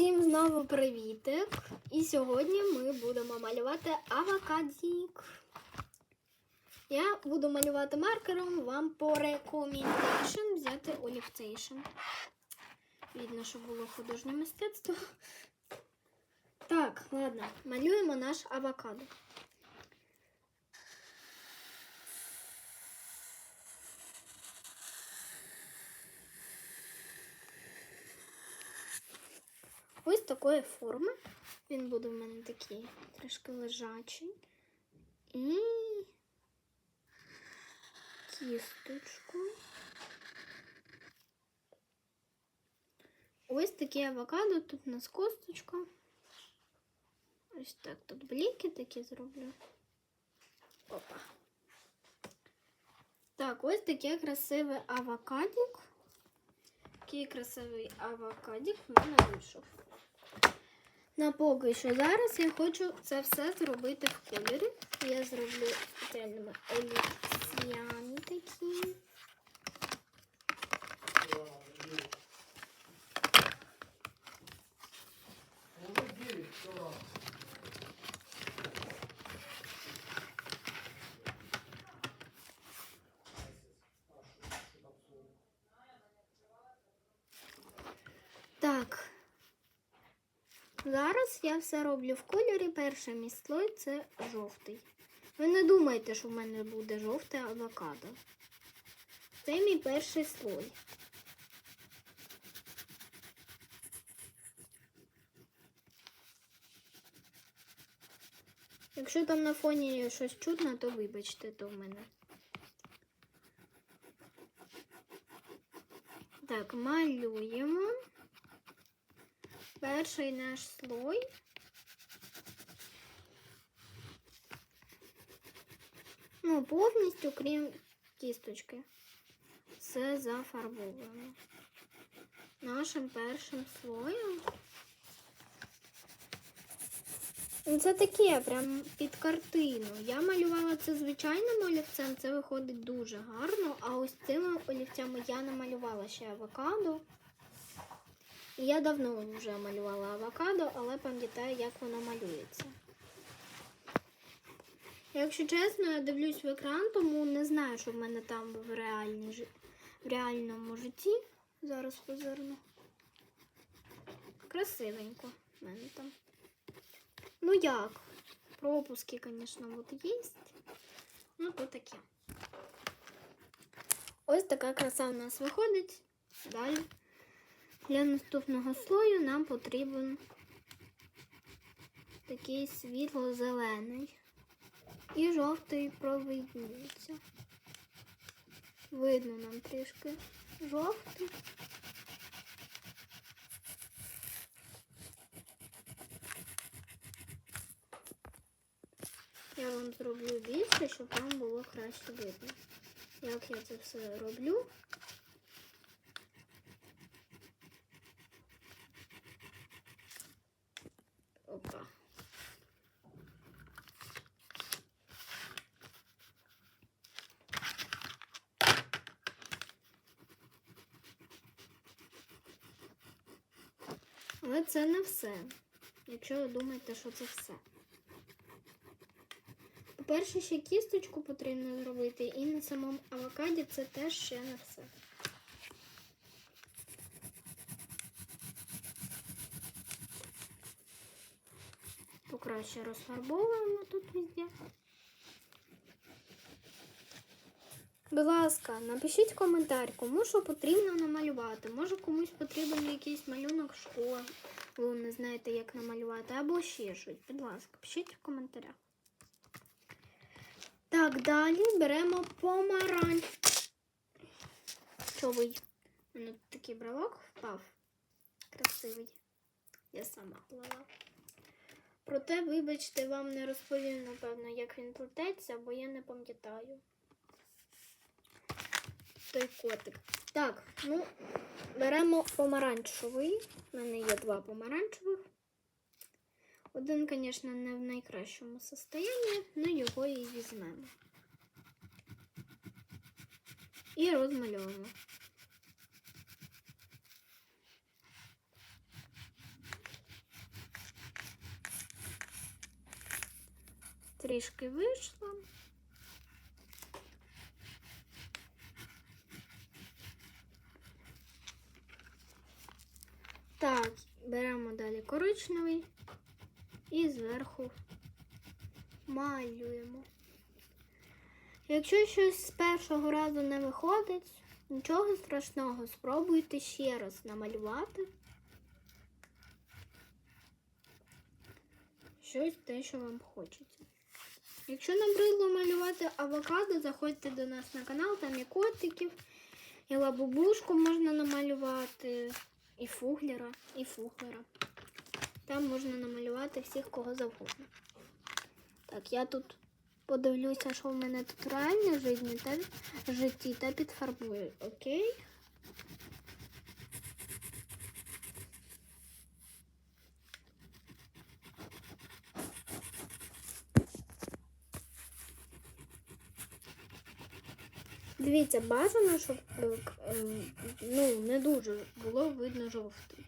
Всім знову привітик! І сьогодні ми будемо малювати авокадік. Я буду малювати маркером, вам по рекомендейшн взяти олівцейшн. Видно, що було художнє мистецтво. Так, ладно, малюємо наш авокадо. Ось такої форми. Він буде в мене такий трішки лежачий. І кісточку. Ось таке авокадо, тут у нас косточка. Ось так тут бліки такі зроблю. Опа. Так, ось таке красиве авокадик. Такий красивий авокадик в мене вийшов. На поки що зараз я хочу це все зробити в кольорі. Я зроблю спеціальними еліціями такі. Так. Зараз я все роблю в кольорі. Перший мій слой це жовтий. Ви не думайте, що в мене буде жовте авокадо. Це мій перший слой. Якщо там на фоні щось чутно, то вибачте, то в мене. Так, малюємо. Перший наш слой. Ну, повністю, крім кісточки. Все зафарбовано. Нашим першим слоєм. Ну, Це таке, прям під картину. Я малювала це звичайним олівцем, це виходить дуже гарно. А ось цими олівцями я намалювала ще авокадо. Я давно вже малювала авокадо, але пам'ятаю, як воно малюється. Якщо чесно, я дивлюсь в екран, тому не знаю, що в мене там в, реальній, жи- в реальному житті. Зараз позирну. Красивенько в мене там. Ну як? Пропуски, звісно, от є. Ну, то таке. Ось така краса в нас виходить. Далі. Для наступного слою нам потрібен такий світло-зелений. І жовтий провидніється. Видно нам трішки жовтий. Я вам зроблю більше, щоб вам було краще видно. Як я це все роблю. Опа. Але це не все. Якщо ви думаєте, що це все. По-перше, ще кісточку потрібно зробити, і на самому авокаді це теж ще не все. Покраще розфарбовуємо тут везде. Будь ласка, напишіть коментар, кому що потрібно намалювати. Може комусь потрібен якийсь малюнок школи, ви не знаєте, як намалювати, або ще щось. Будь ласка, пишіть в коментарях. Так, далі беремо помаранч. Човий. У мене такий бравок впав. Красивий. Я сама плела. Проте, вибачте, вам не розповім, напевно, як він плететься, бо я не пам'ятаю. Той котик. Так, ну, беремо помаранчевий. У мене є два помаранчевих. Один, звісно, не в найкращому состоянні, але його і візьмемо. І розмальовуємо. Трішки вийшло. Так, беремо далі коричневий і зверху малюємо. Якщо щось з першого разу не виходить, нічого страшного, спробуйте ще раз намалювати. Щось те, що вам хочеться. Якщо набридло малювати авокадо, заходьте до нас на канал, там і котиків, і лабубушку можна намалювати, і фуглера, і фуглера. Там можна намалювати всіх кого завгодно. Так, я тут подивлюся, що в мене тут реально та, житті та підфарбую. Окей? Дивіться, бажано, щоб е, ем, ну, не дуже було видно жовтий.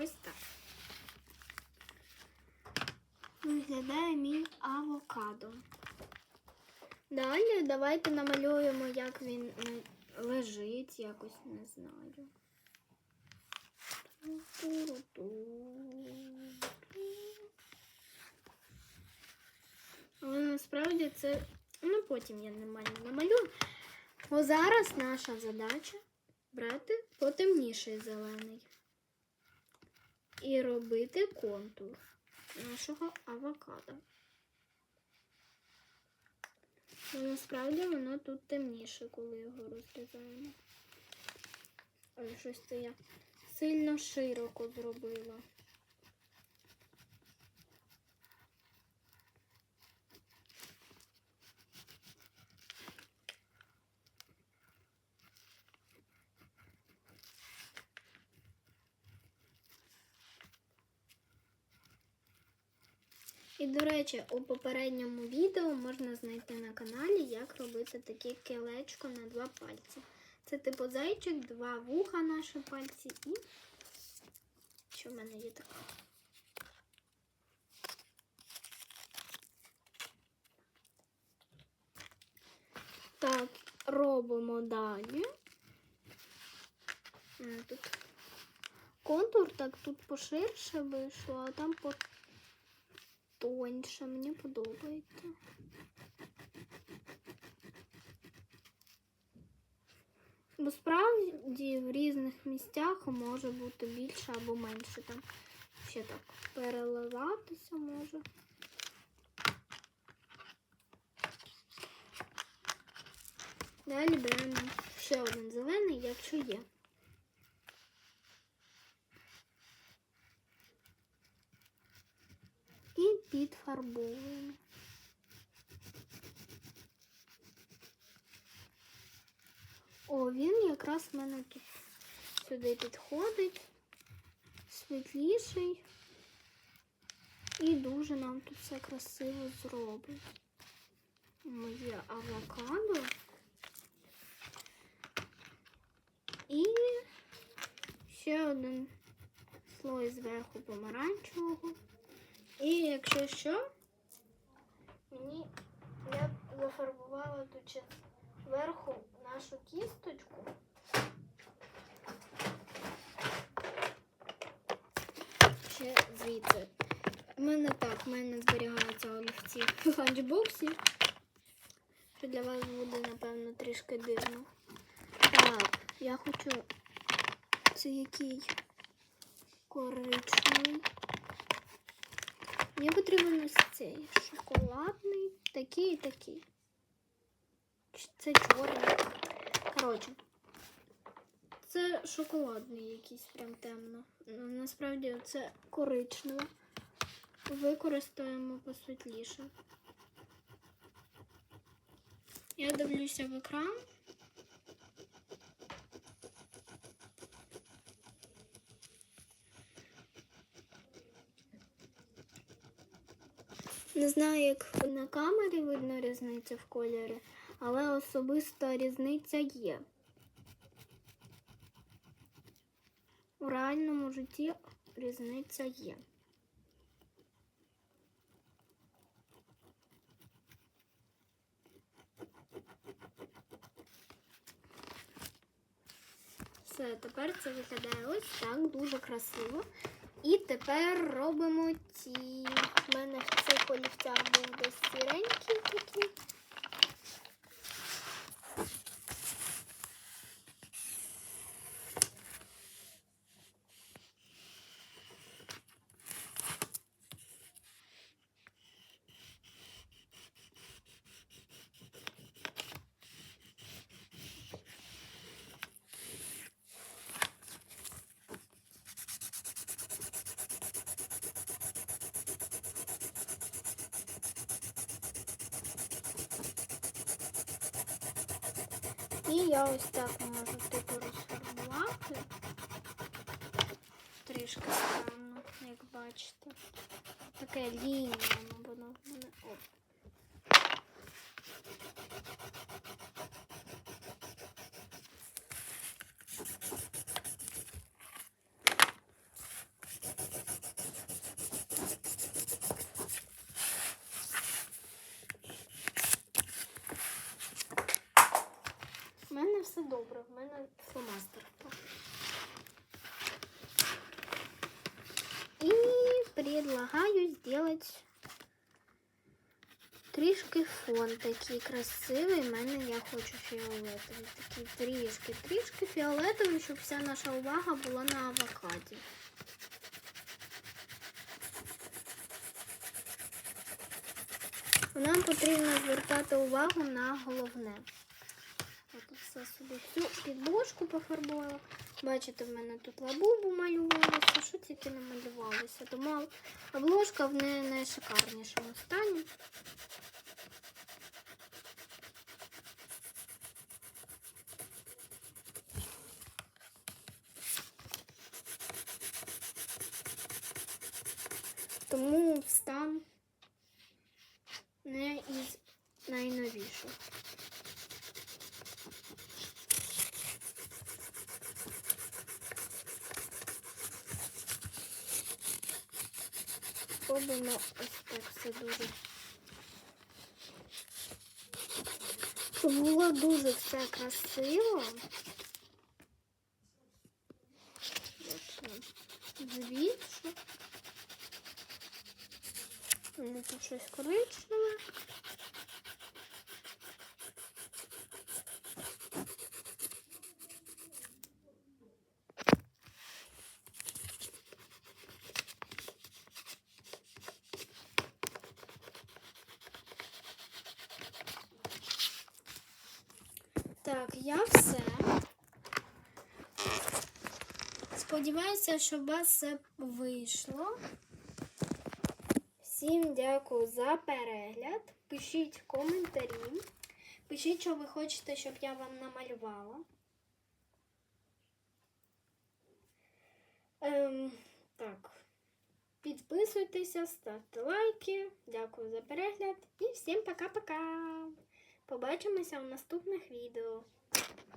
Ось так. Виглядає мій авокадо. Далі давайте намалюємо, як він лежить, якось не знаю. Але насправді це, ну потім я нормально намалюю. Бо зараз наша задача брати потемніший зелений і робити контур нашого авокадо. Але насправді воно тут темніше, коли його розрізаємо. Але щось це я сильно широко зробила. І, до речі, у попередньому відео можна знайти на каналі, як робити таке кілечко на два пальці. Це типу зайчик, два вуха наші пальці і. Що в мене є така? Так, робимо далі. Тут контур так тут поширше вийшло, а там по тоньше, мені подобається. Бо справді в різних місцях може бути більше або менше. Там ще так переливатися може. Далі беремо ще один зелений, якщо є. І підфарбовуємо. О, він якраз в мене тут сюди підходить, світліший. І дуже нам тут все красиво зробить. Моє авокадо. І ще один слой зверху помаранчевого. І якщо що, мені я зафарбувала тут зверху нашу кісточку. Ще звідси. У мене так, в мене зберігаються олівці в ланчбоксі. Що для вас буде, напевно, трішки дивно. Так, я хочу це який коричневий. Мені потрібен ось цей шоколадний, такий і такий. Це чорний. Коротше, це шоколадний якийсь прям темно. Ну, Насправді це коричневе. Використаємо посвітліше. Я дивлюся в екран. Не знаю, як на камері видно різницю в кольорі, але особиста різниця є. У реальному житті різниця є. Все, тепер це виглядає ось так, дуже красиво. І тепер робимо ті. У мене в цих олівцях був десь сіренький такий. Я ось так можу типу розформувати. Трішки странно, як бачите. Таке лінія, воно в мене. У мене все добре, в мене фломастер. І предлагаю сделать трішки фон такий красивий. У мене я хочу фіолетовий. Такий трішки, трішки фіолетовий, щоб вся наша увага була на авокаді. Нам потрібно звертати увагу на головне. Тут все собі всю підложку пофарбувала. Бачите, в мене тут лабубу малювалося, що тільки не малювалося. Тому обложка в не найшикарнішому стані. Тому стан не із найновіших. Робимо ось так все дуже. Щоб було дуже все красиво. Звідси. Тут щось коричневе. Так, я все. Сподіваюся, що у вас все вийшло. Всім дякую за перегляд. Пишіть коментарі. Пишіть, що ви хочете, щоб я вам намалювала. Ем, так. Підписуйтеся, ставте лайки. Дякую за перегляд і всім пока-пока. Побачимося в наступних відео.